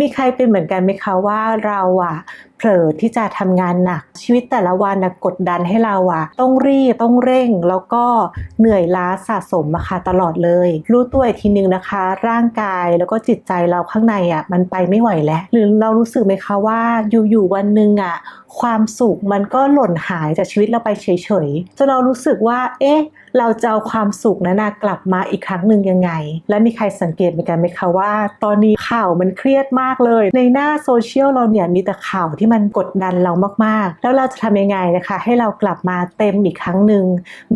มีใครเป็นเหมือนกันไหมคะว่าเราอะ เผลอที่จะทำงานหนัก ชีวิตแต่ละวันนะกดดันให้เราอะต้องรีบต้องเร่ง แล้วก็เหนื่อยล้าสะสมอะค่ะตลอดเลย รู้ตัวอีกทีนึงนะคะ ร่างกายแล้วก็จิตใจเราข้างในอะมันไปไม่ไหวแล้ว หรือเรารู้สึกไหมคะว่าอยู่ๆวันหนึ่งอะความสุขมันก็หล่นหายจากชีวิตเราไปเฉยๆจนเรารู้สึกว่า เอ๊ะ เราจะเอาความสุขนั้นนะกลับมาอีกครั้งหนึ่งยังไง และมีใครสังเกตเหมือนกันไหมคะว่า ตอนนี้ข่าวมันเครียดมากเลย ในหน้าโซเชียลเราเนี่ยมีแต่ข่าวที่มันกดดันเรามากๆ แล้วเราจะทำยังไงนะคะ ให้เรากลับมาเต็มอีกครั้งหนึ่ง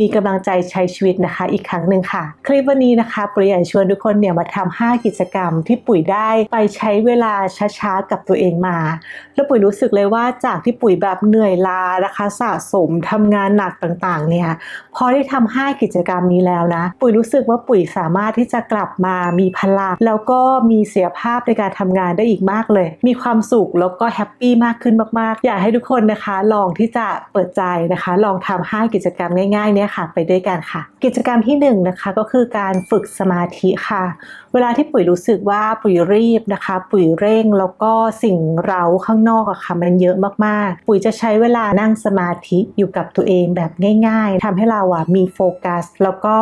มีกำลังใจใช้ชีวิตนะคะ อีกครั้งหนึ่งค่ะ คลิปวันนี้นะคะปุ๋ยอยากชวนทุกคนเนี่ยมาทำ5กิจกรรมที่ปุ๋ยได้ไปใช้เวลาช้าๆกับตัวเองมา แล้วปุ๋ยรู้สึกเลยว่าจากที่ปุ๋ยแบบเหนื่อยล้านะคะสะสมทำงานหนักต่างๆเนี่ยพอได้ทำ5กิจกรรมนี้แล้วนะ ปุ๋ยรู้สึกว่าปุ๋ยสามารถที่จะกลับมามีพลังแล้วก็มีเสียภาพในการทำงานได้อีกมากเลย มีความสุขแล้วก็แฮปปี้มากขึ้นมากๆ อยากให้ทุกคนนะคะลองที่จะเปิดใจนะคะ ลองทำ5กิจกรรมง่ายๆเนี่ยค่ะไปด้วยกันค่ะ กิจกรรมที่1นงนะคะก็คือการฝึกสมาธิค่ะ เวลาที่ปุ๋ยรู้สึกว่าปุ๋ยรีบนะคะ ปุ๋ยเร่งแล้วก็สิ่งเร้าข้างนอกอะค่ะมันเยอะมากๆ ปุ๋ยจะใช้เวลานั่งสมาธิอยู่กับตัวเองแบบง่าย ๆทำให้เราอะมีโฟกัส แล้วก็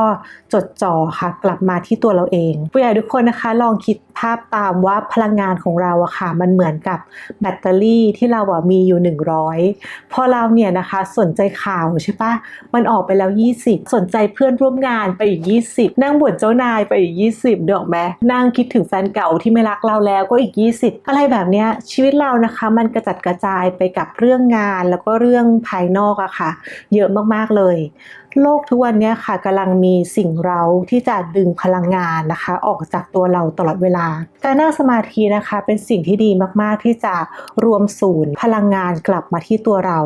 จดจ่อค่ะ กลับมาที่ตัวเราเองผู้ใหญ่ทุกคนนะคะลองคิดภาพตามว่าพลังงานของเราอะค่ะมันเหมือนกับแบตเตอรี่ที่เราอะมีอยู่ 100 พอเราเนี่ยนะคะสนใจข่าวใช่ปะมันออกไปแล้ว 20 สนใจเพื่อนร่วมงานไปอีก 20 นั่งบ่นเจ้านายไปอีก 20เดอกไหมนั่งคิดถึงแฟนเก่าที่ไม่รักเราแล้วก็อีก 20 อะไรแบบเนี้ยชีวิตเรานะคะมันกระจัดกระจายไปกับเรื่องงานแล้วก็เรื่องภายนอกอะค่ะ เยอะมากๆเลย โลกทุกวันนี้ค่ะกำลังมีสิ่งเราที่จะดึงพลังงานนะคะ ออกจากตัวเราตลอดเวลา การนั่งสมาธินะคะเป็นสิ่งที่ดีมากๆที่จะรวมศูนย์พลังงานกลับมาที่ตัวเรา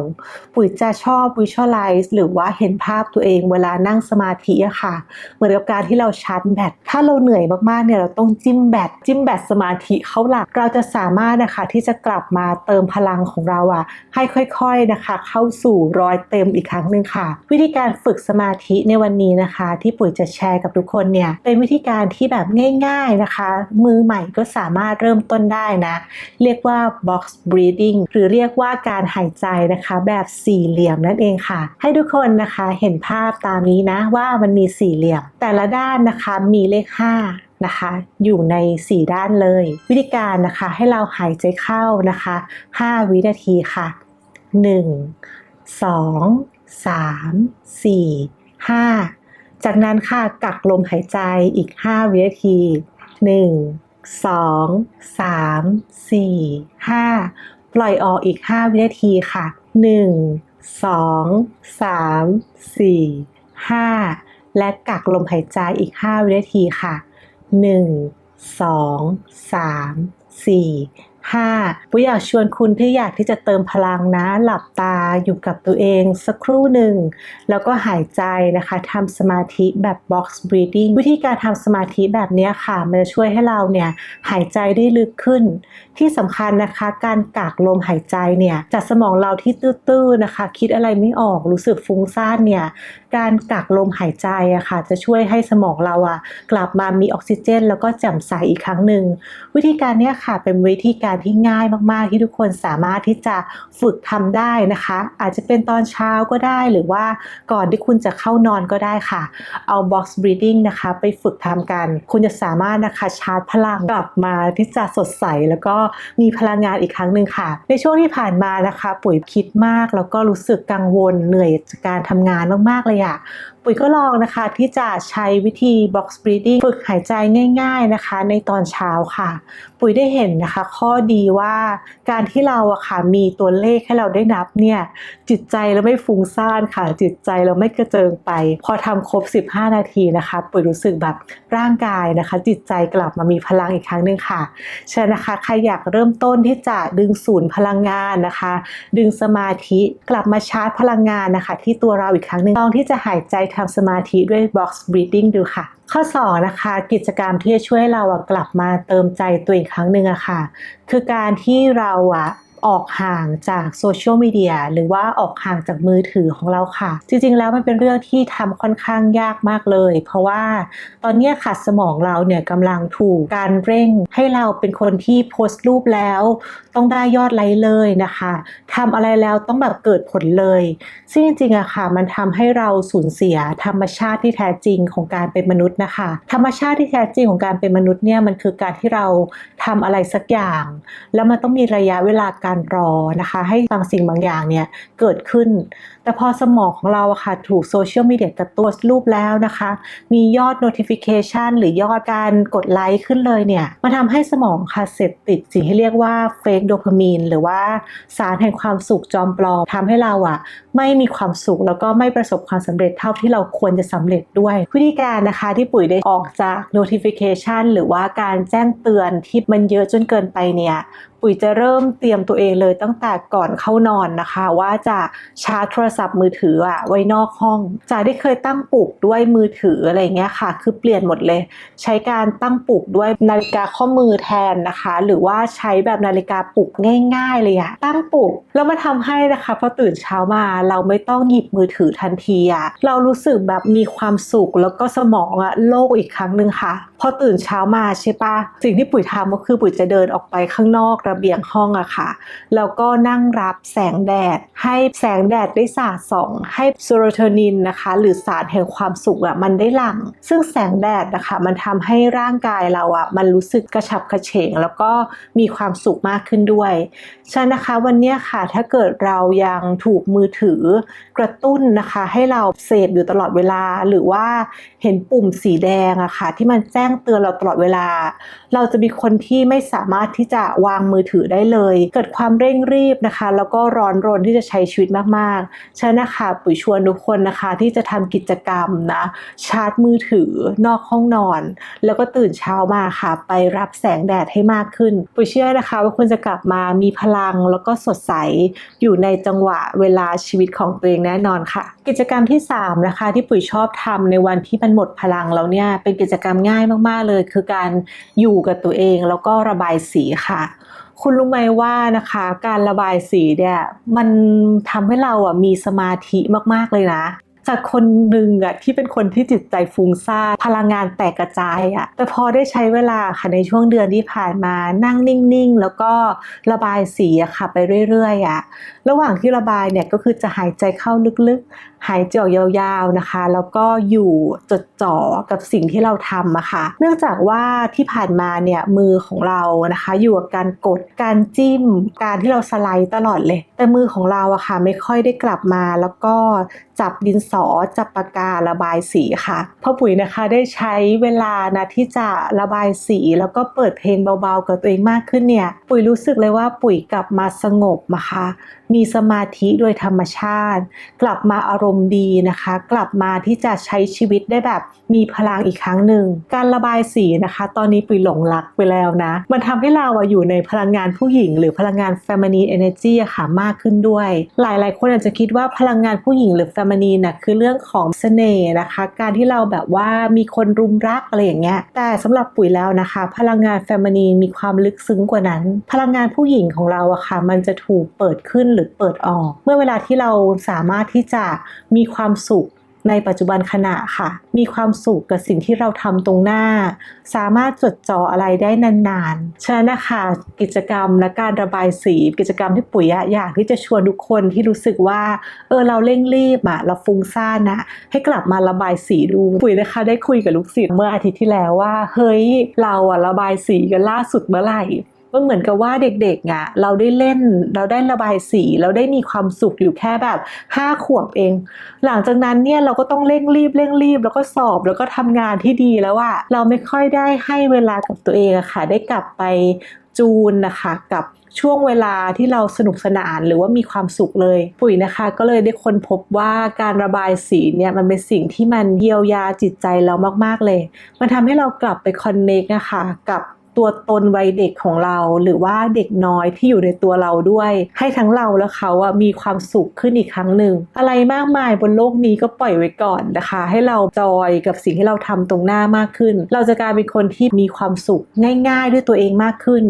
ปุ๋ยจะชอบ visualize หรือว่าเห็นภาพตัวเองเวลานั่งสมาธิอะค่ะ เหมือนกับการที่เราชาร์จแบตถ้าเราเหนื่อยมากๆเนี่ยเราต้องจิ้มแบตจิ้มแบตสมาธิเขาหลักเราจะสามารถนะคะที่จะกลับมาเติมพลังของเราอะให้ค่อยๆนะคะ เข้าสู่ร้อยเต็มอีกครั้งหนึ่งค่ะ วิธีการฝึกสมาธิในวันนี้นะคะ ที่ปุ๋ยจะแชร์กับทุกคนเนี่ยเป็นวิธีการที่แบบง่ายๆนะคะ มือใหม่ก็สามารถเริ่มต้นได้นะ เรียกว่า box breathing หรือเรียกว่าการหายใจนะคะ แบบสี่เหลี่ยมนั่นเองค่ะ ให้ทุกคนนะคะเห็นภาพตามนี้นะว่ามันมีสี่เหลี่ยม แต่ละด้านนะคะมีเลข 5นะคะอยู่ใน 4 ด้านเลย วิธีการนะคะให้เราหายใจเข้านะคะ 5 วินาทีค่ะ 1 2 3 4 5 จากนั้นค่ะกักลมหายใจอีก 5 วินาที 1 2 3 4 5 ปล่อยออกอีก 5 วินาทีค่ะ 1 2 3 4 5 และกักลมหายใจอีก 5 วินาทีค่ะ 1 2 3 4 5ปุ้ยอยากชวนคุณที่อยากที่จะเติมพลังนะ หลับตาอยู่กับตัวเองสักครู่หนึ่ง แล้วก็หายใจนะคะทำสมาธิแบบ box breathing วิธีการทำสมาธิแบบนี้ค่ะ มันจะช่วยให้เราเนี่ยหายใจได้ลึกขึ้น ที่สำคัญนะคะการกักลมหายใจเนี่ยจากสมองเราที่ตื้อๆนะคะ คิดอะไรไม่ออกรู้สึกฟุ้งซ่านเนี่ยการกักลมหายใจอะค่ะ จะช่วยให้สมองเราอะกลับมามีออกซิเจน แล้วก็แจ่มใสอีกครั้งหนึ่งวิธีการเนี้ยค่ะเป็นวิธีการที่ง่ายมากๆ ที่ทุกคนสามารถที่จะฝึกทำได้นะคะ อาจจะเป็นตอนเช้าก็ได้หรือว่าก่อนที่คุณจะเข้านอนก็ได้ค่ะ เอา box breathing นะคะ ไปฝึกทำกัน คุณจะสามารถนะคะชาร์จพลังกลับมาที่จะสดใสแล้วก็มีพลังงานอีกครั้งหนึ่งค่ะ ในช่วงที่ผ่านมานะคะ ปุ๋ยคิดมากแล้วก็รู้สึกกังวลเหนื่อยจากการทำงานมากๆเลยอะ ปุ๋ยก็ลองนะคะที่จะใช้วิธี box breathing ฝึกหายใจง่าย ๆนะคะ ในตอนเช้าค่ะ ปุ๋ยได้เห็นนะคะ ข้อดีว่าการที่เราอะค่ะมีตัวเลขให้เราได้นับเนี่ยจิตใจเราไม่ฟุ้งซ่านค่ะ จิตใจเราไม่กระเจิงไป พอทำครบ 15 นาทีนะคะ ปุ๋ยรู้สึกแบบร่างกายนะคะ จิตใจกลับมามีพลังอีกครั้งหนึ่งค่ะฉะนั้นนะคะใครอยากเริ่มต้นที่จะดึงศูนย์พลังงานนะคะ ดึงสมาธิกลับมาชาร์จพลังงานนะคะ ที่ตัวเราอีกครั้งหนึ่งลองที่จะหายใจทำสมาธิด้วย box breathing ดูค่ะ ข้อ 2 นะคะ กิจกรรมที่จะช่วยเราอะกลับมาเติมใจตัวเองครั้งหนึ่งอะค่ะ คือการที่เราอะ ออกห่างจากโซเชียลมีเดียหรือว่าออกห่างจากมือถือของเราค่ะ จริงๆ แล้วมันเป็นเรื่องที่ทำค่อนข้างยากมากเลย เพราะว่าตอนนี้ค่ะสมองเราเนี่ยกำลังถูกการเร่งให้เราเป็นคนที่โพสต์รูปแล้ว ต้องได้ยอดไลค์เลยนะคะทำอะไรแล้วต้องแบบเกิดผลเลย ซึ่งจริงๆอะค่ะ มันทำให้เราสูญเสียธรรมชาติที่แท้จริงของการเป็นมนุษย์นะคะ ธรรมชาติที่แท้จริงของการเป็นมนุษย์เนี่ยมันคือการที่เราทำอะไรสักอย่าง แล้วมันต้องมีระยะเวลาการรอนะคะ ให้บางสิ่งบางอย่างเนี่ยเกิดขึ้น แต่พอสมองของเราอะค่ะถูกโซเชียลมีเดียกระตุ้นรูปแล้วนะคะ มียอด notification หรือยอดการกดไลค์ขึ้นเลยเนี่ยมันทำให้สมองค่ะเสพติดสิ่งที่เรียกว่า fake dopamine หรือว่าสารแห่งความสุขจอมปลอมทำให้เราอะไม่มีความสุขแล้วก็ไม่ประสบความสำเร็จเท่าที่เราควรจะสำเร็จด้วย วิธีการนะคะที่ปุ๋ยได้ออกจาก notification หรือว่าการแจ้งเตือนที่มันเยอะจนเกินไปเนี่ยปุ๋ยจะเริ่มเตรียมตัวเองเลยตั้งแต่ก่อนเข้านอนนะคะ ว่าจะชาร์จโทรศัพท์มือถืออะไว้นอกห้องจากที่เคยตั้งปลุกด้วยมือถืออะไรเงี้ยค่ะ คือเปลี่ยนหมดเลย ใช้การตั้งปลุกด้วยนาฬิกาข้อมือแทนนะคะ หรือว่าใช้แบบนาฬิกาปลุกง่าย ๆ เลยอะตั้งปลุกแล้วมาทำให้นะคะพอตื่นเช้ามาเราไม่ต้องหยิบมือถือทันทีอะเรารู้สึกแบบมีความสุขแล้วก็สมองอะโล่งอีกครั้งหนึ่งค่ะพอตื่นเช้ามาใช่ปะสิ่งที่ปุ๋ยทำก็คือปุ๋ยจะเดินออกไปข้างนอกระเบียงห้องอะค่ะ แล้วก็นั่งรับแสงแดด ให้แสงแดดได้สาดส่อง ให้โซโรโทนินนะคะ หรือสารแห่งความสุขอะมันได้หลั่ง ซึ่งแสงแดดนะคะ มันทำให้ร่างกายเราอะมันรู้สึกกระฉับกระเฉง แล้วก็มีความสุขมากขึ้นด้วยฉะนั้นนะคะวันนี้ค่ะถ้าเกิดเรายังถูกมือถือกระตุ้นนะคะ ให้เราเสพอยู่ตลอดเวลาหรือว่าเห็นปุ่มสีแดงอะค่ะที่มันแจ้งงเตือนเราตลอดเวลา เราจะมีคนที่ไม่สามารถที่จะวางมือถือได้เลย เกิดความเร่งรีบนะคะ แล้วก็ร้อนรนที่จะใช้ชีวิตมากๆฉะนั้นนะคะปุ๋ยชวนทุกคนนะคะที่จะทำกิจกรรมนะชาร์จมือถือนอกห้องนอน แล้วก็ตื่นเช้ามาค่ะ ไปรับแสงแดดให้มากขึ้นปุ๋ยเชื่อนะคะ ว่าคุณจะกลับมามีพลังแล้วก็สดใสอยู่ในจังหวะเวลาชีวิตของตัวเองแน่นอนค่ะ กิจกรรมที่3นะคะที่ปุ๋ยชอบทำในวันที่มันหมดพลังแล้วเนี่ยเป็นกิจกรรมง่ายมาก ๆ เลย คือการอยู่กับตัวเองแล้วก็ระบายสีค่ะ คุณรู้ไหมว่านะคะ การระบายสีเนี่ยมันทำให้เราอะมีสมาธิมาก ๆ เลยนะ จากคนหนึ่งอะที่เป็นคนที่จิตใจฟุ้งซ่านพลังงานแตกกระจายอะแต่พอได้ใช้เวลาค่ะในช่วงเดือนที่ผ่านมานั่งนิ่งๆ แล้วก็ระบายสีอะค่ะไปเรื่อยๆอะระหว่างที่ระบายเนี่ยก็คือจะหายใจเข้าลึกๆ หายใจออกยาวๆนะคะ แล้วก็อยู่จดจ่อกับสิ่งที่เราทำอะค่ะ เนื่องจากว่าที่ผ่านมาเนี่ยมือของเรานะคะ อยู่กับการกดการจิ้ม การที่เราสไลด์ตลอดเลย แต่มือของเราอะค่ะไม่ค่อยได้กลับมาแล้วก็ จับดินสอจับปากการะบายสีค่ะพ่อปุ๋ยนะคะได้ใช้เวลานะที่จะระบายสี แล้วก็เปิดเพลงเบาๆกับตัวเองมากขึ้นเนี่ย ปุ๋ยรู้สึกเลยว่าปุ๋ยกลับมาสงบนะคะมีสมาธิโดยธรรมชาติ กลับมาอารมณ์ดีนะคะ กลับมาที่จะใช้ชีวิตได้แบบมีพลังอีกครั้งหนึ่ง การระบายสีนะคะ ตอนนี้ปุ๋ยหลงรักไปแล้วนะ มันทำให้เราอยู่ในพลังงานผู้หญิง หรือพลังงาน feminine energy ค่ะมากขึ้นด้วย หลายๆ คนอาจจะคิดว่าพลังงานผู้หญิงหรือมณีนะ่ะคือเรื่องของเสน่ห์นะคะ การที่เราแบบว่ามีคนรุมรักอะไรอย่างเงี้ยแต่สำหรับปุ๋ยแล้วนะคะ พลังงานแฟมินีมีความลึกซึ้งกว่านั้น พลังงานผู้หญิงของเราอะค่ะมันจะถูกเปิดขึ้นหรือเปิดออก เมื่อเวลาที่เราสามารถที่จะมีความสุข ในปัจจุบันขณะค่ะ มีความสุขกับสิ่งที่เราทำตรงหน้า สามารถจดจ่ออะไรได้นานๆ ฉะนั้นนะคะกิจกรรมและการระบายสี กิจกรรมที่ปุ๋ยอยากที่จะชวนทุกคนที่รู้สึกว่า เออเราเร่งรีบอะเราฟุ้งซ่านนะให้กลับมาระบายสีดูปุ๋ยนะคะได้คุยกับลูกศิษย์เมื่ออาทิตย์ที่แล้วว่า เฮ้ยเราอะระบายสีกันล่าสุดเมื่อไหร่ มันเหมือนกับว่าเด็กๆอะเราได้เล่นเราได้ระบายสี เราได้มีความสุขอยู่แค่แบบ5ขวบเอง หลังจากนั้นเนี่ยเราก็ต้องเร่งรีบเร่งรีบ แล้วก็สอบแล้วก็ทำงานที่ดีแล้วว่าเราไม่ค่อยได้ให้เวลากับตัวเองอะค่ะ ได้กลับไปจูนนะคะกับช่วงเวลาที่เราสนุกสนานหรือว่ามีความสุขเลย ปุ๋ยนะคะ ก็เลยได้ค้นพบว่าการระบายสีเนี่ยมันเป็นสิ่งที่มันเยียวยาจิตใจเรามากๆเลย มันทำให้เรากลับไปคอนเนคนะคะกับ ตัวตนวัยเด็กของเรา หรือว่าเด็กน้อยที่อยู่ในตัวเราด้วย ให้ทั้งเราและเขาอะมีความสุขขึ้นอีกครั้งหนึ่งอะไรมากมายบนโลกนี้ก็ปล่อยไว้ก่อนนะคะ ให้เราจอยกับสิ่งที่เราทำตรงหน้ามากขึ้น เราจะกลายเป็นคนที่มีความสุขง่ายๆ ด้วยตัวเองมากขึ้น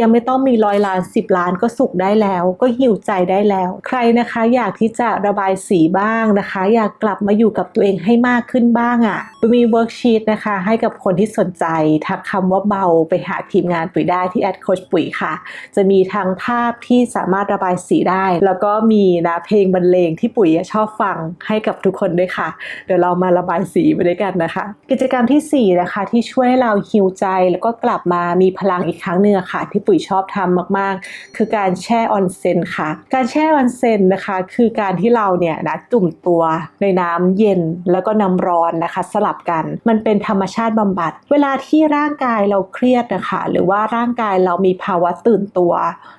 ยังไม่ต้องมีร้อยล้านสิบล้านก็สุขได้แล้ว ก็หิวใจได้แล้ว ใครนะคะอยากที่จะระบายสีบ้างนะคะ อยากกลับมาอยู่กับตัวเองให้มากขึ้นบ้างอะ่ะมีเวิร์กชีตนะคะ ให้กับคนที่สนใจทักคำว่าเบาไปหาทีมงานปุ๋ยได้ที่แอดโคชปุ๋ยค่ะ จะมีทั้งภาพที่สามารถระบายสีได้ แล้วก็มีนะเพลงบรรเลงที่ปุ๋ยชอบฟังให้กับทุกคนด้วยค่ะ เดี๋ยวเรามาระบายสีไปด้วยกันนะคะ กิจกรรมที่ 4 นะคะที่ช่วยให้เราฮิวใจ แล้วก็กลับมามีพลังอีกครั้งหนึ่งค่ะ ที่ปุ๋ยชอบทำมากๆ คือการแช่ออนเซนค่ะ การแช่ออนเซนนะคะ คือการที่เราเนี่ยนะจุ่มตัวในน้ำเย็นแล้วก็น้ำร้อนนะคะ สลับกัน มันเป็นธรรมชาติบำบัด เวลาที่ร่างกายเราเครียดนะคะหรือว่าร่างกายเรามีภาวะตื่นตัว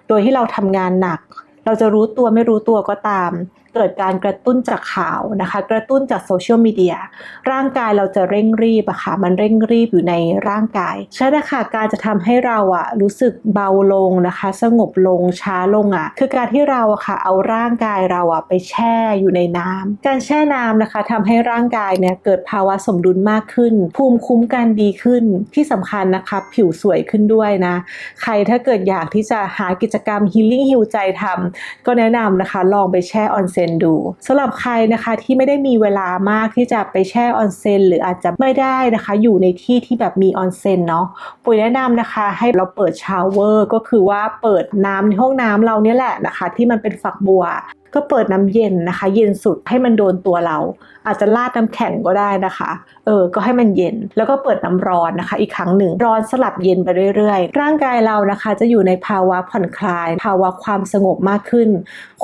โดยที่เราทำงานหนัก เราจะรู้ตัวไม่รู้ตัวก็ตามเกิดการกระตุ้นจากข่าวนะคะ กระตุ้นจากโซเชียลมีเดียร่างกายเราจะเร่งรีบอะค่ะมันเร่งรีบอยู่ในร่างกายใช่นะคะการจะทำให้เราอะรู้สึกเบาลงนะคะ สงบลงช้าลงอะคือการที่เราอะค่ะเอาร่างกายเราอะไปแช่อยู่ในน้ำการแช่น้ำนะคะทำให้ร่างกายเนี่ยเกิดภาวะสมดุลมากขึ้น ภูมิคุ้มกันดีขึ้นที่สำคัญนะคะ ผิวสวยขึ้นด้วยนะ ใครถ้าเกิดอยากที่จะหากิจกรรม healing heal ใจทำก็แนะนำนะคะ ลองไปแช่ออนเซนดูสำหรับใครนะคะที่ไม่ได้มีเวลามากที่จะไปแช่ออนเซนหรืออาจจะไม่ได้นะคะ อยู่ในที่ที่แบบมีออนเซนเนาะปุ๋ยแนะนำนะคะให้เราเปิดชาวเวอร์ก็คือว่าเปิดน้ำในห้องน้ำเราเนี่ยแหละนะคะ ที่มันเป็นฝักบัว ก็เปิดน้ำเย็นนะคะ เย็นสุดให้มันโดนตัวเรา อาจจะราดน้ำแข็งก็ได้นะคะ เออ ก็ให้มันเย็น แล้วก็เปิดน้ำร้อนนะคะ อีกครั้งหนึ่ง ร้อนสลับเย็นไปเรื่อยๆ ร่างกายเรานะคะ จะอยู่ในภาวะผ่อนคลาย ภาวะความสงบมากขึ้น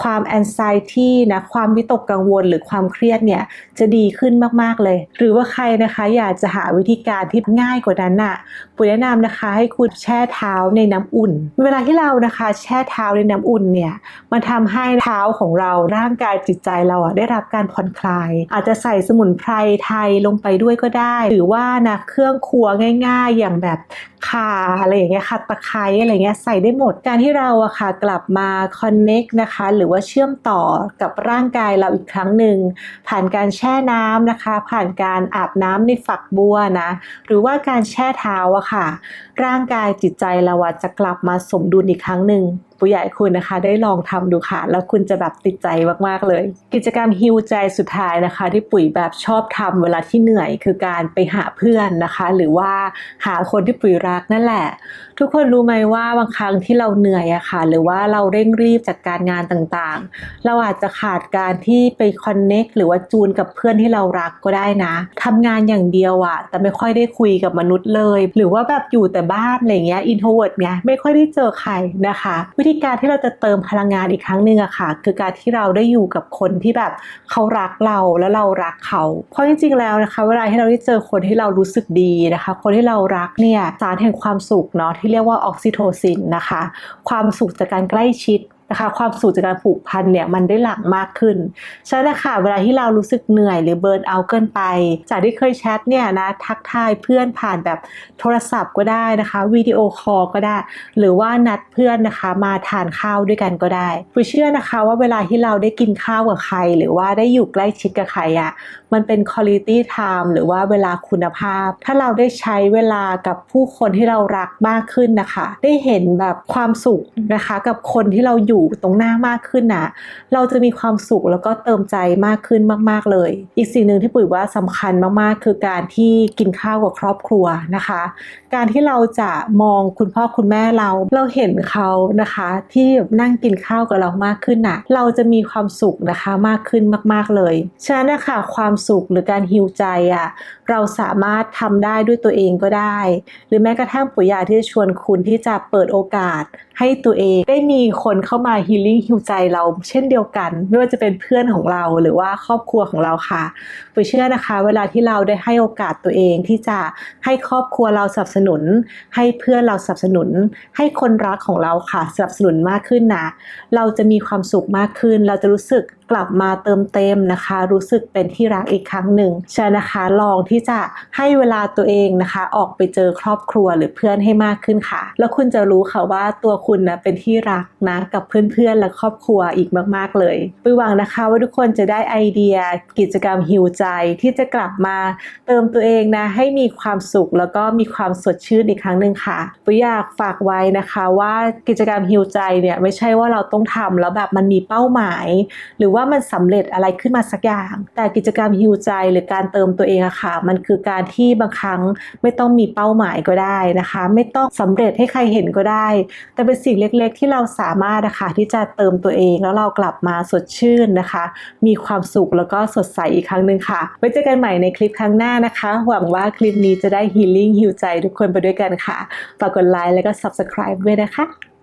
ความแอนไซตี้นะ ความวิตกกังวลหรือความเครียดเนี่ย จะดีขึ้นมากๆเลย หรือว่าใครนะคะ อยากจะหาวิธีการที่ง่ายกว่านั้นน่ะปุ๋ยแนะนำนะคะ ให้คุณแช่เท้าในน้ำอุ่น เวลาที่เรานะคะ แช่เท้าในน้ำอุ่นเนี่ย มันทำให้เท้าของเราร่างกายจิตใจเราอะได้รับการผ่อนคลาย อาจจะใส่สมุนไพรไทยลงไปด้วยก็ได้ หรือว่านะเครื่องครัวง่าย ๆ อย่างแบบ ข่าอะไรอย่างเงี้ยค่ะตะไคร้อะไรเงี้ยใส่ได้หมดการที่เราอะค่ะกลับมาคอนเน็กนะคะ หรือว่าเชื่อมต่อกับร่างกายเราอีกครั้งหนึ่งผ่านการแช่น้ำนะคะ ผ่านการอาบน้ำในฝักบัวนะ หรือว่าการแช่เท้าอะค่ะ ร่างกายจิตใจเราอะจะกลับมาสมดุลอีกครั้งหนึ่งผู้ใหญ่คุณนะคะได้ลองทำดูค่ะ แล้วคุณจะแบบติดใจมาก ๆ เลย กิจกรรมฮิวใจสุดท้ายนะคะ ที่ปุ๋ยแบบชอบทำเวลาที่เหนื่อย คือการไปหาเพื่อนนะคะ หรือว่าหาคนที่ปุ๋ยรักนั่นแหละ ทุกคนรู้ไหมว่าบางครั้งที่เราเหนื่อยอะค่ะ หรือว่าเราเร่งรีบจากการงานต่างๆ เราอาจจะขาดการที่ไปคอนเน็กหรือว่าจูนกับเพื่อนที่เรารักก็ได้นะทำงานอย่างเดียวอะแต่ไม่ค่อยได้คุยกับมนุษย์เลย หรือว่าแบบอยู่แต่บ้านอะไรเงี้ยอินโทรเวิร์ดไงไม่ค่อยได้เจอใครนะคะ วิธีการที่เราจะเติมพลังงานอีกครั้งหนึ่งอะค่ะ คือการที่เราได้อยู่กับคนที่แบบเขารักเราแล้วเรารักเขา เพราะจริงๆแล้วนะคะ เวลาที่เราได้เจอคนที่เรารู้สึกดีนะคะ คนที่เรารักเนี่ยสาแห่งความสุขเนาะที่เรียกว่าออกซิโทซินนะคะ ความสุขจากการใกล้ชิด นะคะความสุขจากการผูกพันเนี่ยมันได้หลั่งมากขึ้นใช่แล้วค่ะเวลาที่เรารู้สึกเหนื่อยหรือเบิร์นเอาเกินไป จากที่เคยแชทเนี่ยนะทักทายเพื่อนผ่านแบบโทรศัพท์ก็ได้นะคะวิดีโอคอลก็ได้ หรือว่านัดเพื่อนนะคะมาทานข้าวด้วยกันก็ได้ผู้เชื่อนะคะว่าเวลาที่เราได้กินข้าวกับใคร หรือว่าได้อยู่ใกล้ชิดกับใครอะ่ะมันเป็น quality time หรือว่าเวลาคุณภาพ ถ้าเราได้ใช้เวลากับผู้คนที่เรารักมากขึ้นนะคะ ได้เห็นแบบความสุขนะคะกับคนที่เราอยู่ตรงหน้ามากขึ้นนะเราจะมีความสุขแล้วก็เติมใจมากขึ้นมาก ๆเลย อีกสิ่งหนึ่งที่ปุ๋ยว่าสำคัญมากๆ คือการที่กินข้าวกับครอบครัวนะคะ การที่เราจะมองคุณพ่อคุณแม่เรา เราเห็นเขานะคะ ที่นั่งกินข้าวกับเรามากขึ้นนะเราจะมีความสุขนะคะมากขึ้นมาก ๆเลยฉะนั้นนะคะความสุขหรือการฮิวใจอะ่ะเราสามารถทำได้ด้วยตัวเองก็ได้ หรือแม้กระทั่งปุ๋ยยาที่จะชวนคุณที่จะเปิดโอกาส ให้ตัวเองได้มีคนเข้ามาฮีลิ่งฮิวใจเราเช่นเดียวกัน ไม่ว่าจะเป็นเพื่อนของเราหรือว่าครอบครัวของเราค่ะปุยเชื่อนะคะ เวลาที่เราได้ให้โอกาสตัวเองที่จะให้ครอบครัวเราสนับสนุน ให้เพื่อนเราสนับสนุน ให้คนรักของเราค่ะสนับสนุนมากขึ้นนะเราจะมีความสุขมากขึ้น เราจะรู้สึกกลับมาเติมเต็มนะคะ รู้สึกเป็นที่รักอีกครั้งหนึ่งฉะนั้นนะคะลองที่จะให้เวลาตัวเองนะคะ ออกไปเจอครอบครัวหรือเพื่อนให้มากขึ้นค่ะ แล้วคุณจะรู้ค่ะว่าตัวคุณนะเป็นที่รักนะกับเพื่อนๆ และครอบครัวอีกมากๆเลยปุ้ยหวังนะคะว่าทุกคนจะได้ไอเดียกิจกรรมฮิวใจที่จะกลับมาเติมตัวเองนะให้มีความสุขแล้วก็มีความสดชื่นอีกครั้งหนึ่งค่ะปุ้ยอยากฝากไว้นะคะว่ากิจกรรมฮิวใจเนี่ยไม่ใช่ว่าเราต้องทำแล้วแบบมันมีเป้าหมาย หรือว่ามันสำเร็จอะไรขึ้นมาสักอย่าง แต่กิจกรรมฮิวใจหรือการเติมตัวเองอะค่ะ มันคือการที่บางครั้งไม่ต้องมีเป้าหมายก็ได้นะคะ ไม่ต้องสำเร็จให้ใครเห็นก็ได้ แต่เป็นสิ่งเล็กๆ ที่เราสามารถนะคะที่จะเติมตัวเองแล้วเรากลับมาสดชื่นนะคะ มีความสุขแล้วก็สดใสอีกครั้งหนึ่งค่ะ ไว้เจอกันใหม่ในคลิปครั้งหน้านะคะ หวังว่าคลิปนี้จะได้ฮีลิ่งฮิวใจทุกคนไปด้วยกันค่ะ ฝากกดไลค์แล้วก็ subscribe ด้วยนะคะ